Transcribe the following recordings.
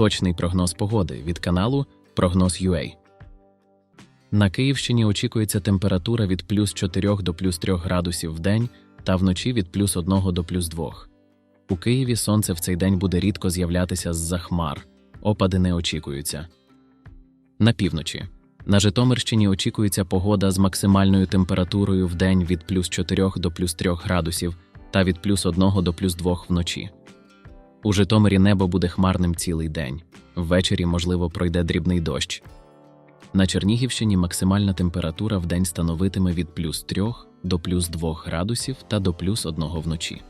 Точний прогноз погоди від каналу Прогноз UA. На Київщині очікується температура від плюс 4 до плюс 3 градусів в день та вночі від плюс 1 до плюс 2. У Києві сонце в цей день буде рідко з'являтися з-за хмар. Опади не очікуються. На півночі. На Житомирщині очікується погода з максимальною температурою в день від плюс 4 до плюс 3 градусів та від плюс 1 до плюс 2 вночі. У Житомирі небо буде хмарним цілий день. Ввечері, можливо, пройде дрібний дощ. На Чернігівщині максимальна температура в день становитиме від плюс 3 до плюс 2 градусів та до плюс 1 вночі.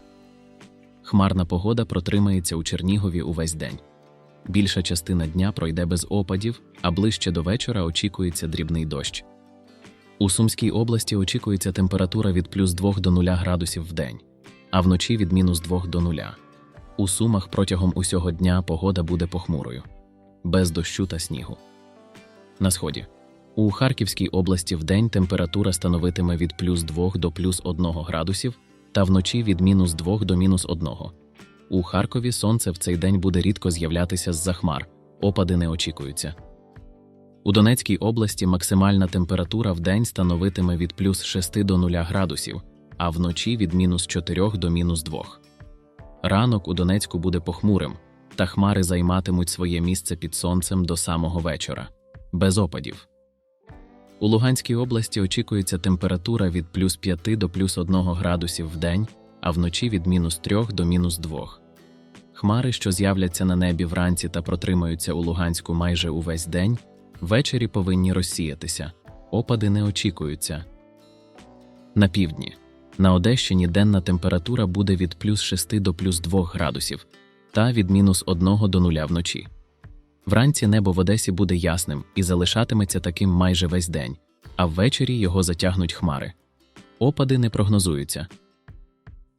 Хмарна погода протримається у Чернігові увесь день. Більша частина дня пройде без опадів, а ближче до вечора очікується дрібний дощ. У Сумській області очікується температура від плюс 2 до 0 градусів в день, а вночі від мінус 2 до 0. У Сумах протягом усього дня погода буде похмурою, без дощу та снігу. На сході. У Харківській області вдень температура становитиме від плюс 2 до плюс 1 градусів та вночі від мінус 2 до мінус 1. У Харкові сонце в цей день буде рідко з'являтися з-за хмар, опади не очікуються. У Донецькій області максимальна температура в день становитиме від плюс 6 до 0 градусів, а вночі від мінус 4 до мінус 2. Ранок у Донецьку буде похмурим, та хмари займатимуть своє місце під сонцем до самого вечора, без опадів. У Луганській області очікується температура від плюс 5 до плюс 1 градусів в день, а вночі від мінус 3 до мінус 2. Хмари, що з'являться на небі вранці та протримаються у Луганську майже увесь день, ввечері повинні розсіятися, опади не очікуються. На півдні. На Одещині денна температура буде від плюс 6 до плюс 2 градусів та від мінус 1 до 0 вночі. Вранці небо в Одесі буде ясним і залишатиметься таким майже весь день, а ввечері його затягнуть хмари. Опади не прогнозуються.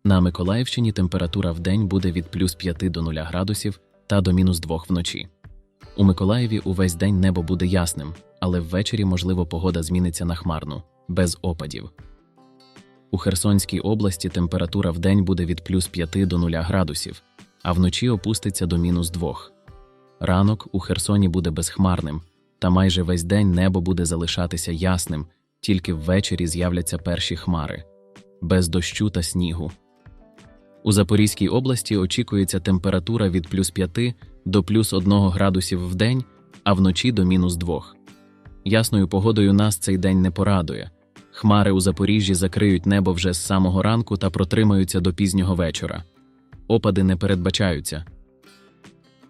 На Миколаївщині температура в день буде від плюс 5 до 0 градусів та до мінус 2 вночі. У Миколаєві увесь день небо буде ясним, але ввечері, можливо, погода зміниться на хмарну, без опадів. У Херсонській області температура в день буде від плюс 5 до 0 градусів, а вночі опуститься до мінус 2. Ранок у Херсоні буде безхмарним, та майже весь день небо буде залишатися ясним, тільки ввечері з'являться перші хмари, без дощу та снігу. У Запорізькій області очікується температура від плюс 5 до плюс 1 градусів в день, а вночі до мінус 2. Ясною погодою нас цей день не порадує. Хмари у Запоріжжі закриють небо вже з самого ранку та протримаються до пізнього вечора. Опади не передбачаються.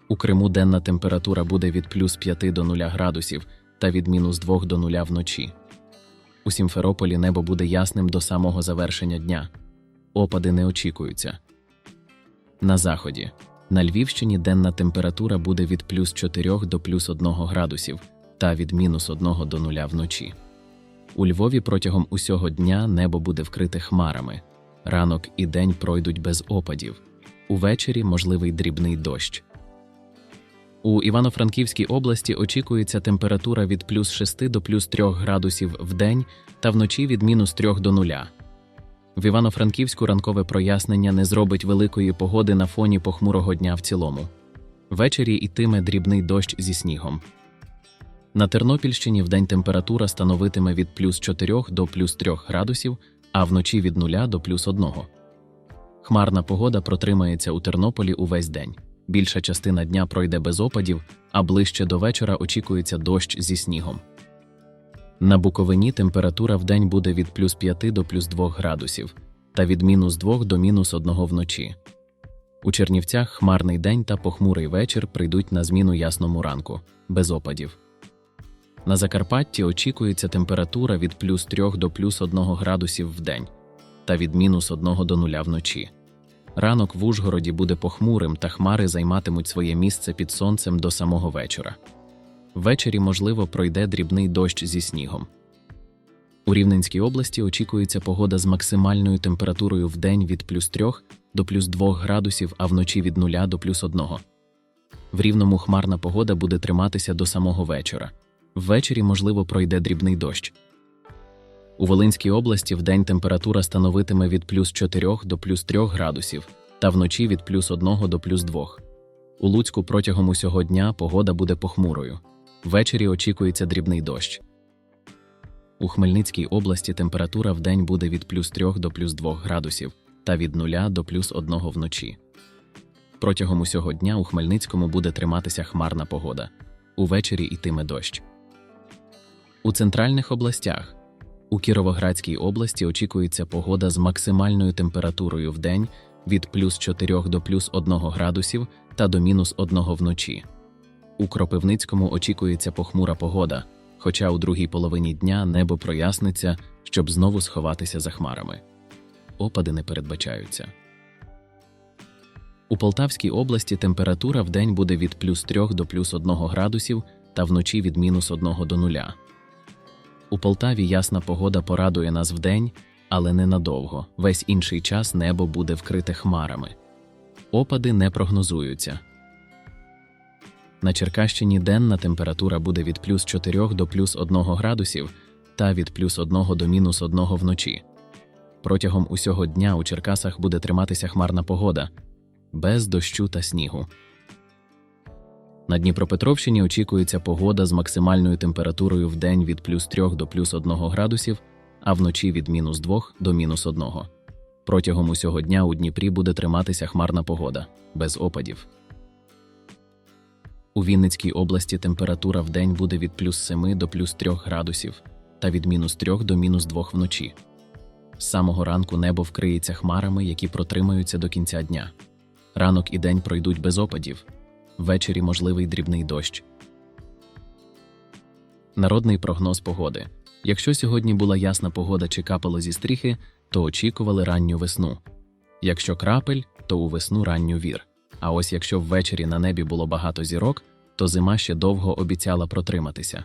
У Криму денна температура буде від плюс 5 до 0 градусів та від мінус 2 до 0 вночі. У Сімферополі небо буде ясним до самого завершення дня. Опади не очікуються. На заході. На Львівщині денна температура буде від плюс 4 до плюс 1 градусів та від мінус 1 до 0 вночі. У Львові протягом усього дня небо буде вкрите хмарами. Ранок і день пройдуть без опадів. Увечері можливий дрібний дощ. У Івано-Франківській області очікується температура від плюс 6 до плюс 3 градусів в день та вночі від мінус 3 до 0. В Івано-Франківську ранкове прояснення не зробить великої погоди на фоні похмурого дня в цілому. Ввечері йтиме дрібний дощ зі снігом. На Тернопільщині вдень температура становитиме від плюс 4 до плюс 3 градусів, а вночі від 0 до плюс 1. Хмарна погода протримається у Тернополі увесь день. Більша частина дня пройде без опадів, а ближче до вечора очікується дощ зі снігом. На Буковині температура вдень буде від плюс 5 до плюс 2 градусів та від мінус 2 до мінус 1 вночі. У Чернівцях хмарний день та похмурий вечір прийдуть на зміну ясному ранку, без опадів. На Закарпатті очікується температура від плюс 3 до плюс 1 градусів в день та від мінус 1 до 0 вночі. Ранок в Ужгороді буде похмурим, та хмари займатимуть своє місце під сонцем до самого вечора. Ввечері, можливо, пройде дрібний дощ зі снігом. У Рівненській області очікується погода з максимальною температурою в день від плюс 3 до плюс 2 градусів, а вночі від 0 до плюс 1. В рівному хмарна погода буде триматися до самого вечора. Ввечері, можливо, пройде дрібний дощ. У Волинській області вдень температура становитиме від плюс 4 до плюс 3 градусів, та вночі від плюс 1 до плюс 2. У Луцьку протягом усього дня погода буде похмурою. Ввечері очікується дрібний дощ. У Хмельницькій області температура вдень буде від плюс 3 до плюс 2 градусів та від 0 до плюс 1 вночі. Протягом усього дня у Хмельницькому буде триматися хмарна погода. Увечері йтиме дощ. У центральних областях у Кіровоградській області очікується погода з максимальною температурою в день від плюс 4 до плюс 1 градусів та до мінус 1 вночі. У Кропивницькому очікується похмура погода, хоча у другій половині дня небо проясниться, щоб знову сховатися за хмарами. Опади не передбачаються. У Полтавській області температура вдень буде від плюс 3 до плюс 1 градусів та вночі від мінус 1 до 0. У Полтаві ясна погода порадує нас вдень, але ненадовго. Весь інший час небо буде вкрите хмарами. Опади не прогнозуються. На Черкащині денна температура буде від плюс 4 до плюс 1 градусів та від плюс 1 до мінус 1 вночі. Протягом усього дня у Черкасах буде триматися хмарна погода без дощу та снігу. На Дніпропетровщині очікується погода з максимальною температурою в день від плюс 3 до плюс 1 градусів, а вночі від мінус 2 до мінус 1. Протягом усього дня у Дніпрі буде триматися хмарна погода без опадів. У Вінницькій області температура в день буде від плюс 7 до плюс 3 градусів та від мінус 3 до мінус 2 вночі. З самого ранку небо вкриється хмарами, які протримаються до кінця дня. Ранок і день пройдуть без опадів. Ввечері можливий дрібний дощ. Народний прогноз погоди. Якщо сьогодні була ясна погода чи капало зі стріхи, то очікували ранню весну. Якщо крапель, то у весну ранню вір. А ось якщо ввечері на небі було багато зірок, то зима ще довго обіцяла протриматися.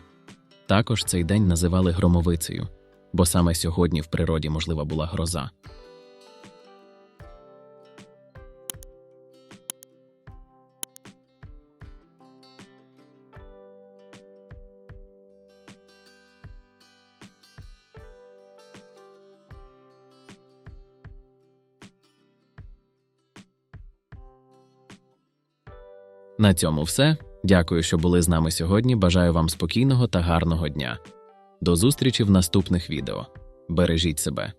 Також цей день називали громовицею, бо саме сьогодні в природі можлива була гроза. На цьому все. Дякую, що були з нами сьогодні. Бажаю вам спокійного та гарного дня. До зустрічі в наступних відео. Бережіть себе.